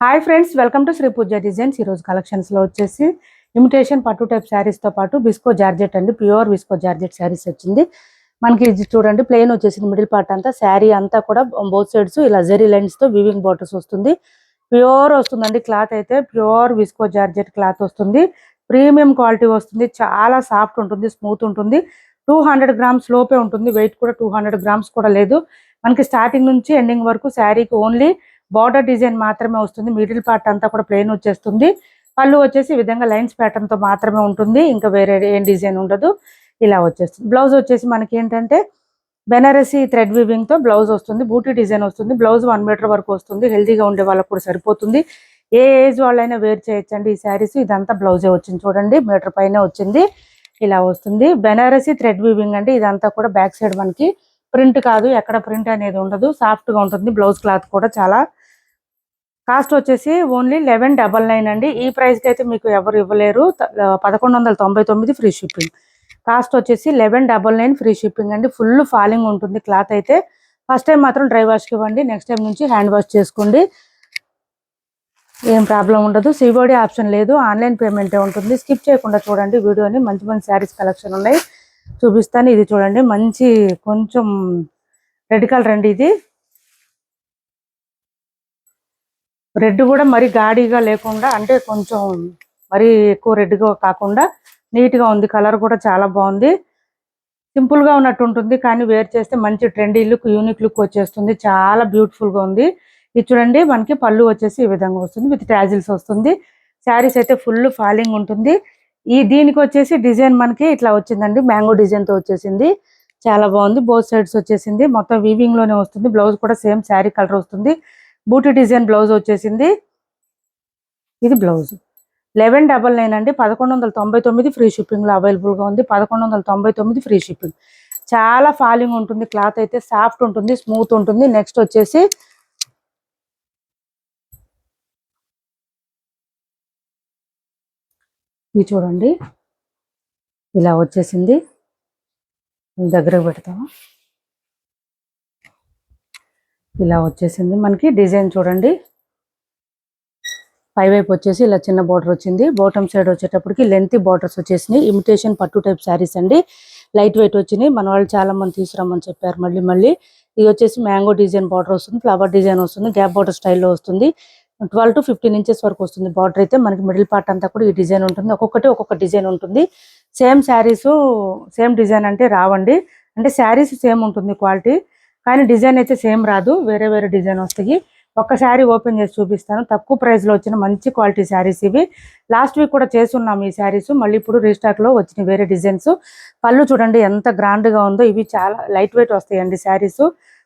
Hi friends welcome to Shri Pooja designs ఈరోజు కలెక్షన్స్లో వచ్చేసి ఇమిటేషన్ పట్టు టైప్ శారీస్తో పాటు బిస్కో జార్జెట్ అండి. ప్యూర్ బిస్కో జార్జెట్ శారీస్ వచ్చింది. మనకి ఇది చూడండి ప్లెయిన్ వచ్చేసింది. మిడిల్ పార్ట్ అంతా శారీ అంతా కూడా బోత్ సైడ్స్ ఇలా జరీ లైన్స్తో వివింగ్ బార్డర్స్ వస్తుంది. ప్యూర్ వస్తుందండి క్లాత్ అయితే. ప్యూర్ విస్కో జార్జెట్ క్లాత్ వస్తుంది. ప్రీమియం క్వాలిటీ వస్తుంది. చాలా సాఫ్ట్ ఉంటుంది స్మూత్ ఉంటుంది. టూ హండ్రెడ్ గ్రామ్స్ లోపే ఉంటుంది. వెయిట్ కూడా టూ హండ్రెడ్ గ్రామ్స్ కూడా లేదు. మనకి స్టార్టింగ్ నుంచి ఎండింగ్ వరకు శారీకి ఓన్లీ బార్డర్ డిజైన్ మాత్రమే వస్తుంది. మిడిల్ పార్ట్ అంతా కూడా ప్లెయిన్ వచ్చేస్తుంది. పళ్ళు వచ్చేసి ఈ విధంగా లైన్స్ ప్యాటర్న్తో మాత్రమే ఉంటుంది. ఇంకా వేరే ఏం డిజైన్ ఉండదు. ఇలా వచ్చేస్తుంది. బ్లౌజ్ వచ్చేసి మనకి ఏంటంటే బెనారసీ థ్రెడ్ వివింగ్తో బ్లౌజ్ వస్తుంది. బూటీ డిజైన్ వస్తుంది. బ్లౌజ్ వన్ మీటర్ వరకు వస్తుంది. హెల్తీగా ఉండే వాళ్ళకు కూడా సరిపోతుంది. ఏ ఏజ్ వాళ్ళైనా వేర్ చేయొచ్చండి ఈ శారీస్. ఇదంతా బ్లౌజే వచ్చింది చూడండి. మీటర్ పైన వచ్చింది. ఇలా వస్తుంది. బెనారసీ థ్రెడ్ వివింగ్ అంటే ఇదంతా కూడా బ్యాక్ సైడ్ మనకి ప్రింట్ కాదు. ఎక్కడ ప్రింట్ అనేది ఉండదు. సాఫ్ట్గా ఉంటుంది. బ్లౌజ్ క్లాత్ కూడా చాలా కాస్ట్ వచ్చేసి ఓన్లీ లెవెన్ డబల్ నైన్ అండి. ఈ ప్రైస్కి అయితే మీకు ఎవరు ఇవ్వలేరు. పదకొండు వందల తొంభై తొమ్మిది ఫ్రీ షిప్పింగ్. కాస్ట్ వచ్చేసి eleven double nine free shipping అండి. ఫుల్ ఫాలింగ్ ఉంటుంది క్లాత్ అయితే. ఫస్ట్ టైం మాత్రం డ్రై వాష్కి ఇవ్వండి. నెక్స్ట్ టైం నుంచి హ్యాండ్ వాష్ చేసుకోండి. ఏం ప్రాబ్లం ఉండదు. సిబోడీ ఆప్షన్ లేదు. ఆన్లైన్ పేమెంటే ఉంటుంది. స్కిప్ చేయకుండా చూడండి వీడియోని. మంచి మంచి శారీస్ కలెక్షన్ ఉన్నాయి. చూపిస్తాను. ఇది చూడండి. మంచి కొంచెం రెడ్ కలర్ అండి ఇది. రెడ్ కూడా మరీ గాడిగా లేకుండా అంటే కొంచెం మరీ ఎక్కువ రెడ్గా కాకుండా నీట్గా ఉంది. కలర్ కూడా చాలా బాగుంది. సింపుల్గా ఉన్నట్టు ఉంటుంది కానీ వేర్ చేస్తే మంచి ట్రెండీ లుక్ యూనిక్ లుక్ వచ్చేస్తుంది. చాలా బ్యూటిఫుల్గా ఉంది. ఇది చూడండి మనకి పళ్ళు వచ్చేసి ఈ విధంగా వస్తుంది విత్ ట్యాజిల్స్ వస్తుంది. శారీస్ అయితే ఫుల్ ఫాలింగ్ ఉంటుంది. ఈ దీనికి వచ్చేసి డిజైన్ మనకి ఇట్లా వచ్చిందండి మ్యాంగో డిజైన్తో వచ్చేసింది. చాలా బాగుంది. బోత్ సైడ్స్ వచ్చేసింది. మొత్తం వీవింగ్లోనే వస్తుంది. బ్లౌజ్ కూడా సేమ్ శారీ కలర్ వస్తుంది. బూటీ డిజైన్ బ్లౌజ్ వచ్చేసింది. ఇది బ్లౌజ్. లెవెన్ డబల్ నైన్ అండి. పదకొండు వందల తొంభై తొమ్మిది ఫ్రీ షిప్పింగ్లో అవైలబుల్గా ఉంది. పదకొండు వందల తొంభై తొమ్మిది ఫ్రీ షిప్పింగ్. చాలా ఫాలింగ్ ఉంటుంది. క్లాత్ అయితే సాఫ్ట్ ఉంటుంది స్మూత్ ఉంటుంది. నెక్స్ట్ వచ్చేసి ఇది చూడండి. ఇలా వచ్చేసింది. దగ్గరకు పెడతాము ఇలా వచ్చేసింది. మనకి డిజైన్ చూడండి. పై వైపు వచ్చేసి ఇలా చిన్న బార్డర్ వచ్చింది. బాటమ్ సైడ్ వచ్చేటప్పటికి లెంత్ బార్డర్స్ వచ్చేసినాయి. ఇమిటేషన్ పట్టు టైప్ శారీస్ అండి. లైట్ వెయిట్ వచ్చినాయి. మన వాళ్ళు చాలా మంది తీసుకురమ్మని చెప్పారు మళ్ళీ మళ్ళీ. ఇది వచ్చేసి మ్యాంగో డిజైన్ బార్డర్ వస్తుంది. ఫ్లవర్ డిజైన్ వస్తుంది. గ్యాప్ బార్డర్ స్టైల్లో వస్తుంది. ట్వెల్వ్ టు ఫిఫ్టీన్ ఇంచెస్ వరకు వస్తుంది బార్డర్ అయితే. మనకి మిడిల్ పార్ట్ అంతా కూడా ఈ డిజైన్ ఉంటుంది. ఒక్కొక్కటి ఒక్కొక్క డిజైన్ ఉంటుంది. సేమ్ శారీస్ సేమ్ డిజైన్ అంటే రావండి. అంటే శారీస్ సేమ్ ఉంటుంది క్వాలిటీ. కానీ డిజైన్ అయితే సేమ్ రాదు వేరే వేరే డిజైన్ వస్తాయి. ఒక్క శారీ ఓపెన్ చేసి చూపిస్తాను. తక్కువ ప్రైస్లో వచ్చిన మంచి క్వాలిటీ శారీస్ ఇవి. లాస్ట్ వీక్ కూడా చేస్తున్నాం ఈ శారీస్. మళ్ళీ ఇప్పుడు రీస్టాక్లో వచ్చిన వేరే డిజైన్స్. పళ్ళు చూడండి ఎంత గ్రాండ్గా ఉందో. ఇవి చాలా లైట్ వెయిట్ వస్తాయండి శారీస్.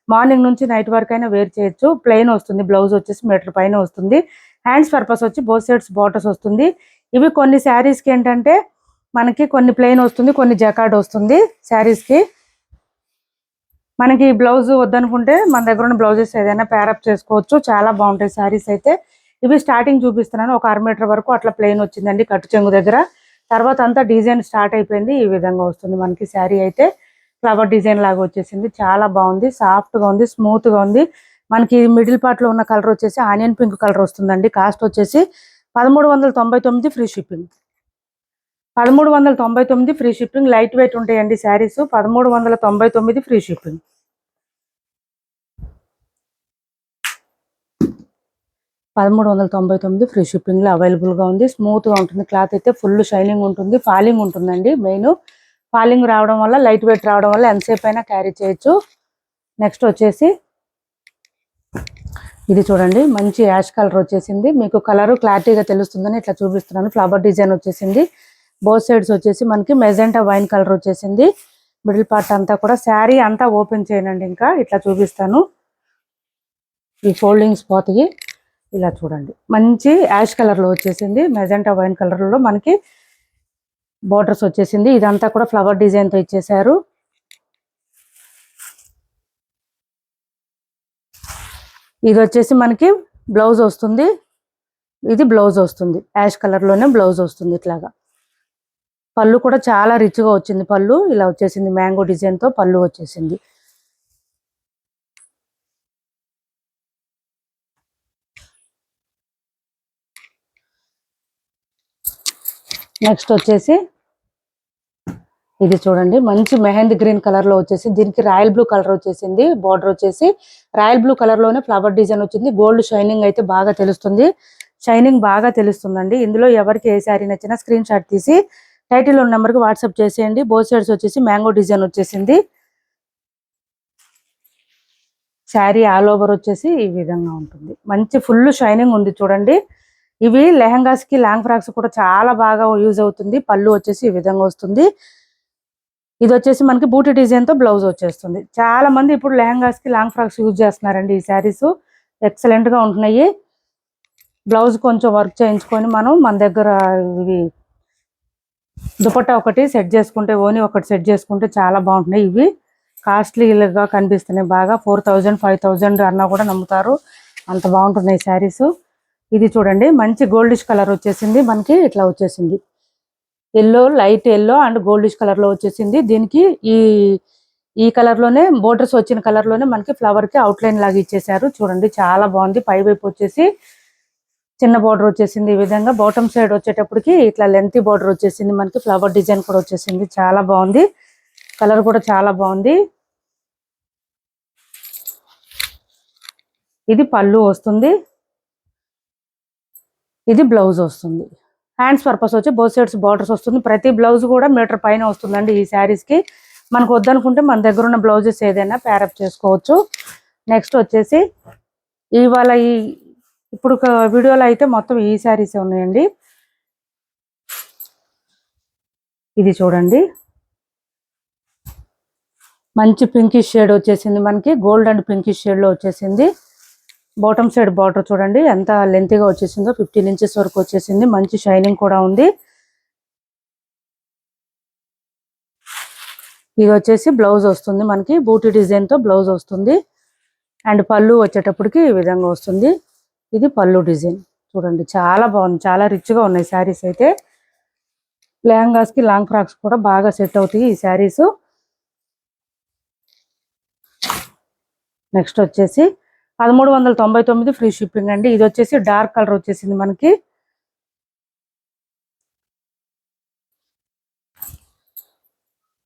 మార్నింగ్ నుంచి నైట్ వరకు అయినా వేర్ చేయొచ్చు. ప్లెయిన్ వస్తుంది బ్లౌజ్ వచ్చేసి మీటర్ పైన వస్తుంది. హ్యాండ్స్ పర్పస్ వచ్చి బోత్ సైడ్స్ బాటర్స్ వస్తుంది. ఇవి కొన్ని శారీస్కి ఏంటంటే మనకి కొన్ని ప్లెయిన్ వస్తుంది కొన్ని జకార్డ్ వస్తుంది శారీస్కి మనకి బ్లౌజ్ వద్దనుకుంటే మన దగ్గర ఉన్న బ్లౌజెస్ ఏదైనా పేరప్ చేసుకోవచ్చు. చాలా బాగుంటాయి శారీస్ అయితే. ఇవి స్టార్టింగ్ చూపిస్తున్నాను. ఒక అర మీటర్ వరకు అట్లా ప్లెయిన్ వచ్చిందండి కట్టు చెంగు దగ్గర. తర్వాత అంతా డిజైన్ స్టార్ట్ అయిపోయింది. ఈ విధంగా వస్తుంది మనకి శారీ అయితే. ఫ్లవర్ డిజైన్ లాగా వచ్చేసింది. చాలా బాగుంది. సాఫ్ట్గా ఉంది స్మూత్గా ఉంది. మనకి మిడిల్ పార్ట్లో ఉన్న కలర్ వచ్చేసి ఆనియన్ పింక్ కలర్ వస్తుందండి. కాస్ట్ వచ్చేసి పదమూడు వందల తొంభై తొమ్మిది ఫ్రీ షిప్పింగ్ పదమూడు వందల తొంభై తొమ్మిది ఫ్రీ షిప్పింగ్ లైట్ వెయిట్ ఉంటాయండి శారీస్ పదమూడు వందల తొంభై తొమ్మిది ఫ్రీ షిప్పింగ్ పదమూడు వందల తొంభై తొమ్మిది ఫ్రీ షిప్పింగ్లో అవైలబుల్గా ఉంది. స్మూత్గా ఉంటుంది. క్లాత్ అయితే ఫుల్ షైనింగ్ ఉంటుంది. ఫాలింగ్ ఉంటుందండి మెయిన్ ఫాలింగ్ రావడం వల్ల లైట్ వెయిట్ రావడం వల్ల ఎంతసేపు అయినా క్యారీ చేయొచ్చు. నెక్స్ట్ వచ్చేసి ఇది చూడండి. మంచి యాష్ కలర్ వచ్చేసింది. మీకు కలర్ క్లారిటీగా తెలుస్తుందని ఇట్లా చూపిస్తున్నాను. ఫ్లవర్ డిజైన్ వచ్చేసింది. బోత్ సైడ్స్ వచ్చేసి మనకి మెజెంటా వైన్ కలర్ వచ్చేసింది. మిడిల్ పార్ట్ అంతా కూడా శారీ అంతా ఓపెన్ చేయనండి ఇంకా. ఇట్లా చూపిస్తాను. ఈ ఫోల్డింగ్స్ పోతాయి ఇలా చూడండి. మంచి యాష్ కలర్లో వచ్చేసింది. మెజెంటా వైన్ కలర్లో మనకి బోర్డర్స్ వచ్చేసింది. ఇదంతా కూడా ఫ్లవర్ డిజైన్తో ఇచ్చేసారు ఇది వచ్చేసి మనకి బ్లౌజ్ వస్తుంది. ఇది బ్లౌజ్ వస్తుంది. యాష్ కలర్లోనే బ్లౌజ్ వస్తుంది ఇట్లాగా. పళ్ళు కూడా చాలా రిచ్గా వచ్చింది పళ్ళు. ఇలా వచ్చేసింది మ్యాంగో డిజైన్తో పళ్ళు వచ్చేసింది. నెక్స్ట్ వచ్చేసి ఇది చూడండి. మంచి మెహందీ గ్రీన్ కలర్లో వచ్చేసి దీనికి రాయల్ బ్లూ కలర్ వచ్చేసింది. బార్డర్ వచ్చేసి రాయల్ బ్లూ కలర్లోనే ఫ్లవర్ డిజైన్ వచ్చింది. గోల్డ్ షైనింగ్ అయితే బాగా తెలుస్తుంది. షైనింగ్ బాగా తెలుస్తుందండి. ఇందులో ఎవరికి ఏ శారీ నచ్చినా స్క్రీన్ షాట్ తీసి టైటిల్ ఉన్న నెంబర్కి వాట్సాప్ చేసేయండి. బోత్ సైడ్స్ వచ్చేసి మ్యాంగో డిజైన్ వచ్చేసింది. శారీ ఆల్ ఓవర్ వచ్చేసి ఈ విధంగా ఉంటుంది. మంచి ఫుల్ షైనింగ్ ఉంది చూడండి. ఇవి లెహంగాస్కి లాంగ్ ఫ్రాక్స్ కూడా చాలా బాగా యూజ్ అవుతుంది. పళ్ళు వచ్చేసి ఈ విధంగా వస్తుంది. ఇది వచ్చేసి మనకి బూటీ డిజైన్తో బ్లౌజ్ వచ్చేస్తుంది. చాలా మంది ఇప్పుడు లెహంగాస్కి లాంగ్ ఫ్రాక్స్ యూజ్ చేస్తున్నారండి ఈ శారీస్ ఎక్సలెంట్గా ఉంటున్నాయి. బ్లౌజ్ కొంచెం వర్క్ చేయించుకొని మనం మన దగ్గర ఇవి దుపట్టా ఒకటి సెట్ చేసుకుంటే ఓని ఒకటి సెట్ చేసుకుంటే చాలా బాగుంటున్నాయి. ఇవి కాస్ట్లీగా కనిపిస్తున్నాయి. బాగా ఫోర్ థౌజండ్ ఫైవ్ థౌజండ్ అన్నా కూడా నమ్ముతారు. అంత బాగుంటున్నాయి శారీస్. ఇది చూడండి మంచి గోల్డిష్ కలర్ వచ్చేసింది. మనకి ఇట్లా వచ్చేసింది. Yellow light yellow and goldish కలర్లో వచ్చేసింది. దీనికి ఈ ఈ కలర్లోనే బోర్డర్స్ వచ్చిన కలర్లోనే మనకి ఫ్లవర్కి అవుట్ లైన్ లాగా ఇచ్చేసారు చూడండి చాలా బాగుంది. పై వైపు వచ్చేసి చిన్న బార్డర్ వచ్చేసింది ఈ విధంగా. బాటమ్ సైడ్ వచ్చేటప్పటికి ఇట్లా లెంత్ బోర్డర్ వచ్చేసింది మనకి. ఫ్లవర్ డిజైన్ కూడా వచ్చేసింది. చాలా బాగుంది. కలర్ కూడా చాలా బాగుంది. ఇది పళ్ళు వస్తుంది. ఇది బ్లౌజ్ వస్తుంది. హ్యాండ్స్ పర్పస్ వచ్చి బోత్ సైడ్స్ బార్డర్స్ వస్తుంది. ప్రతి బ్లౌజ్ కూడా మీటర్ పైన వస్తుందండి ఈ శారీస్కి. మనకు వద్దనుకుంటే మన దగ్గర ఉన్న బ్లౌజెస్ ఏదైనా ప్యారప్ చేసుకోవచ్చు. నెక్స్ట్ వచ్చేసి ఇవాళ ఈ ఇప్పుడు ఒక వీడియోలో అయితే మొత్తం ఈ శారీస్ ఉన్నాయండి. ఇది చూడండి. మంచి పింకిష్ షేడ్ వచ్చేసింది మనకి. గోల్డ్ అండ్ పింకిష్ షేడ్లో వచ్చేసింది. బాటమ్ సైడ్ బార్డర్ చూడండి. ఎంత లెంతీగా వచ్చేసిందో ఫిఫ్టీన్ ఇంచెస్ వరకు వచ్చేసింది. మంచి షైనింగ్ కూడా ఉంది. ఇది వచ్చేసి బ్లౌజ్ వస్తుంది మనకి. బూటీ డిజైన్తో బ్లౌజ్ వస్తుంది. అండ్ పళ్ళు వచ్చేటప్పటికి ఈ విధంగా వస్తుంది. ఇది పళ్ళు డిజైన్. చూడండి చాలా బాగుంది. చాలా రిచ్గా ఉన్నాయి శారీస్ అయితే. లెహంగాస్కి లాంగ్ ఫ్రాక్స్ కూడా బాగా సెట్ అవుతాయి ఈ శారీస్. నెక్స్ట్ వచ్చేసి పదమూడు వందల తొంభై తొమ్మిది ఫ్రీ షిప్పింగ్ అండి. ఇది వచ్చేసి డార్క్ కలర్ వచ్చేసింది మనకి.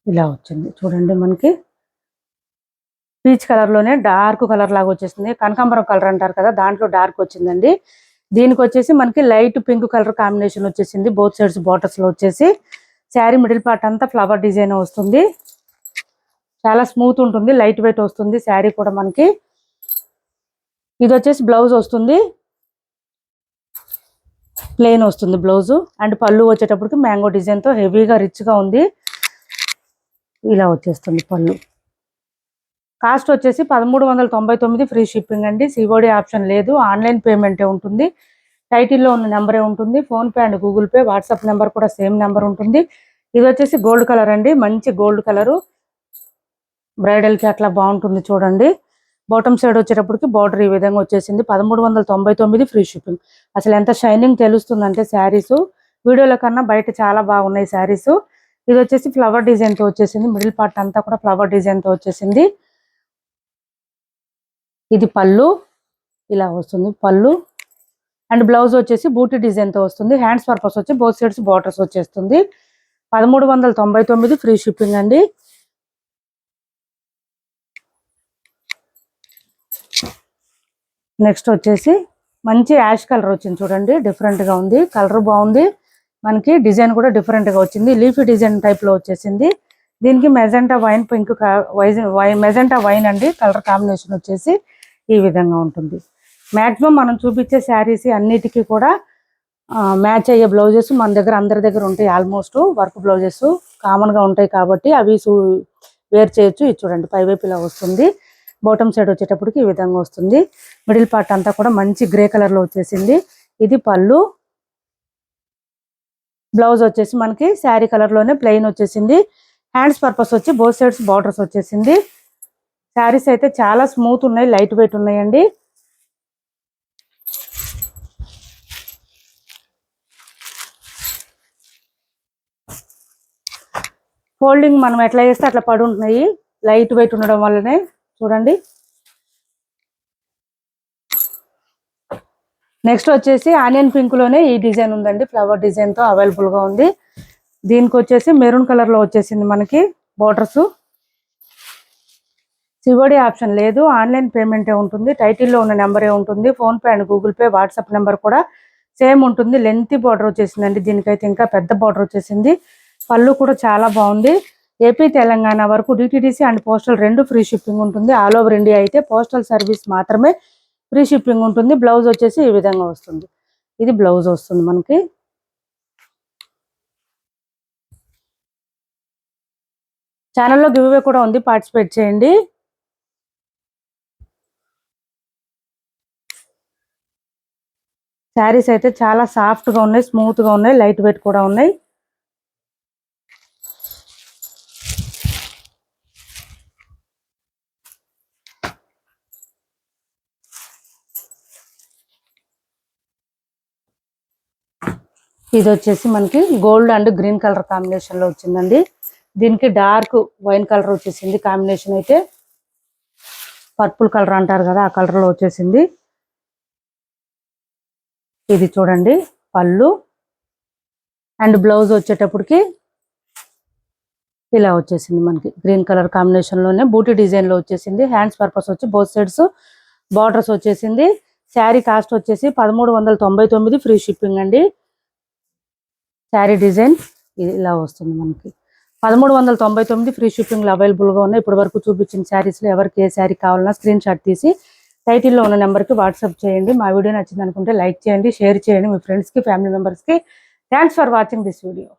ఇలా వచ్చింది. చూడండి మనకి. పీచ్ కలర్లోనే డార్క్ కలర్ లాగా వచ్చేసింది. కనకాంబరం కలర్ అంటారు కదా దాంట్లో డార్క్ వచ్చిందండి. దీనికి వచ్చేసి మనకి లైట్ పింక్ కలర్ కాంబినేషన్ వచ్చేసింది. బోత్ సైడ్స్ బార్డర్స్ వచ్చేసి శారీ మిడిల్ పార్ట్ అంతా ఫ్లవర్ డిజైన్ వస్తుంది. చాలా స్మూత్ ఉంటుంది లైట్ వెయిట్ వస్తుంది శారీ కూడా మనకి. ఇది వచ్చేసి బ్లౌజ్ వస్తుంది. ప్లెయిన్ వస్తుంది బ్లౌజ్. అండ్ పళ్ళు వచ్చేటప్పటికి మ్యాంగో డిజైన్తో హెవీగా రిచ్గా ఉంది. ఇలా వచ్చేస్తుంది పళ్ళు. కాస్ట్ వచ్చేసి పదమూడు వందల తొంభై తొమ్మిది ఫ్రీ షిప్పింగ్ అండి. సిఓడి ఆప్షన్ లేదు. ఆన్లైన్ పేమెంటే ఉంటుంది. టైటిల్లో ఉన్న నెంబరే ఉంటుంది. PhonePe and Google Pay WhatsApp number కూడా సేమ్ నెంబర్ ఉంటుంది. ఇది వచ్చేసి గోల్డ్ కలర్ అండి. మంచి గోల్డ్ కలరు. బ్రైడల్కి అట్లా బాగుంటుంది చూడండి. బాటమ్ సైడ్ వచ్చేటప్పటికి బార్డర్ ఈ విధంగా వచ్చేసింది. పదమూడు వందల తొంభై తొమ్మిది ఫ్రీ షిప్పింగ్. అసలు ఎంత షైనింగ్ తెలుస్తుందంటే శారీస్. వీడియోల కన్నా బయట చాలా బాగున్నాయి శారీస్. ఇది వచ్చేసి ఫ్లవర్ డిజైన్తో వచ్చేసింది. మిడిల్ పార్ట్ అంతా కూడా ఫ్లవర్ డిజైన్తో వచ్చేసింది. ఇది పళ్ళు. ఇలా వస్తుంది పళ్ళు. అండ్ బ్లౌజ్ వచ్చేసి బూటీ డిజైన్తో వస్తుంది. హ్యాండ్స్ పర్పస్ వచ్చి బోత్ సైడ్స్ బార్డర్స్ వచ్చేస్తుంది. పదమూడు వందల తొంభై తొమ్మిది ఫ్రీ షిప్పింగ్ అండి. నెక్స్ట్ వచ్చేసి మంచి యాష్ కలర్ వచ్చింది చూడండి. డిఫరెంట్గా ఉంది. కలర్ బాగుంది. మనకి డిజైన్ కూడా డిఫరెంట్గా వచ్చింది. లీఫీ డిజైన్ టైప్లో వచ్చేసింది. దీనికి magenta wine pink magenta wine అండి. కలర్ కాంబినేషన్ వచ్చేసి ఈ విధంగా ఉంటుంది. మ్యాక్సిమం మనం చూపించే శారీస్ అన్నిటికీ కూడా మ్యాచ్ అయ్యే బ్లౌజెస్ మన దగ్గర అందరి దగ్గర ఉంటాయి. ఆల్మోస్ట్ వర్క్ బ్లౌజెస్ కామన్గా ఉంటాయి కాబట్టి అవి వేర్ చేయొచ్చు. ఇది చూడండి పైవైపు ఇలా వస్తుంది. బాటమ్ సైడ్ వచ్చేటప్పటికి ఈ విధంగా వస్తుంది. మిడిల్ పార్ట్ అంతా కూడా మంచి గ్రే కలర్లో వచ్చేసింది. ఇది పళ్ళు. బ్లౌజ్ వచ్చేసి మనకి శారీ కలర్లోనే ప్లెయిన్ వచ్చేసింది. హ్యాండ్స్ పర్పస్ వచ్చి బోత్ సైడ్స్ బార్డర్స్ వచ్చేసింది. శారీస్ అయితే చాలా స్మూత్ ఉన్నాయి లైట్ వెయిట్ ఉన్నాయండి. ఫోల్డింగ్ మనం ఎట్లా చేస్తే అట్లా పడి ఉంటున్నాయి లైట్ వెయిట్ ఉండడం వల్లనే చూడండి. నెక్స్ట్ వచ్చేసి ఆనియన్ పింక్లోనే ఈ డిజైన్ ఉందండి ఫ్లవర్ డిజైన్తో అవైలబుల్గా ఉంది. దీనికి వచ్చేసి మెరూన్ కలర్లో వచ్చేసింది మనకి బోర్డర్సు. సివోడి ఆప్షన్ లేదు. ఆన్లైన్ పేమెంటే ఉంటుంది. టైటిల్లో ఉన్న నెంబరే ఉంటుంది. PhonePe and Google Pay WhatsApp number కూడా సేమ్ ఉంటుంది. లెంతీ బార్డర్ వచ్చేసిందండి. దీనికైతే ఇంకా పెద్ద బార్డర్ వచ్చేసింది. పళ్ళు కూడా చాలా బాగుంది. ఏపీ తెలంగాణ వరకు డిటీడీసీ అండ్ పోస్టల్ రెండు ఫ్రీ షిప్పింగ్ ఉంటుంది. ఆల్ ఓవర్ ఇండియా అయితే పోస్టల్ సర్వీస్ మాత్రమే ఫ్రీ షిప్పింగ్ ఉంటుంది. బ్లౌజ్ వచ్చేసి ఈ విధంగా వస్తుంది. ఇది బ్లౌజ్ వస్తుంది మనకి. ఛానల్లో గివ్ అవే కూడా ఉంది. పార్టిసిపేట్ చేయండి. శారీస్ అయితే చాలా సాఫ్ట్గా ఉన్నాయి స్మూత్గా ఉన్నాయి లైట్ వెయిట్ కూడా ఉన్నాయి. ఇది వచ్చేసి మనకి గోల్డ్ అండ్ గ్రీన్ కలర్ కాంబినేషన్లో వచ్చిందండి. దీనికి డార్క్ వైన్ కలర్ వచ్చేసింది కాంబినేషన్ అయితే పర్పుల్ కలర్ అంటారు కదా ఆ కలర్లో వచ్చేసింది. ఇది చూడండి పళ్ళు. అండ్ బ్లౌజ్ వచ్చేటప్పటికి ఇలా వచ్చేసింది మనకి. గ్రీన్ కలర్ కాంబినేషన్లోనే బూటీ డిజైన్లో వచ్చేసింది. హ్యాండ్స్ పర్పస్ వచ్చి బోత్ సైడ్స్ బార్డర్స్ వచ్చేసింది. శారీ కాస్ట్ వచ్చేసి పదమూడు వందల తొంభై తొమ్మిది ఫ్రీ షిప్పింగ్ అండి. శారీ డిజైన్ ఇది ఇలా వస్తుంది మనకి. పదమూడు వందల తొంభై తొమ్మిది ఫ్రీ షిప్పింగ్లో అవైలబుల్గా ఉన్నాయి. ఇప్పటి వరకు చూపించిన శారీస్లో ఎవరికి ఏ శారీ కావాలన్నా స్క్రీన్ షాట్ తీసి టైటిల్లో ఉన్న నెంబర్కి వాట్సాప్ చేయండి. మా వీడియో నచ్చింది అనుకుంటే లైక్ చేయండి షేర్ చేయండి మీ ఫ్రెండ్స్కి ఫ్యామిలీ మెంబర్స్కి. Thanks for watching this video.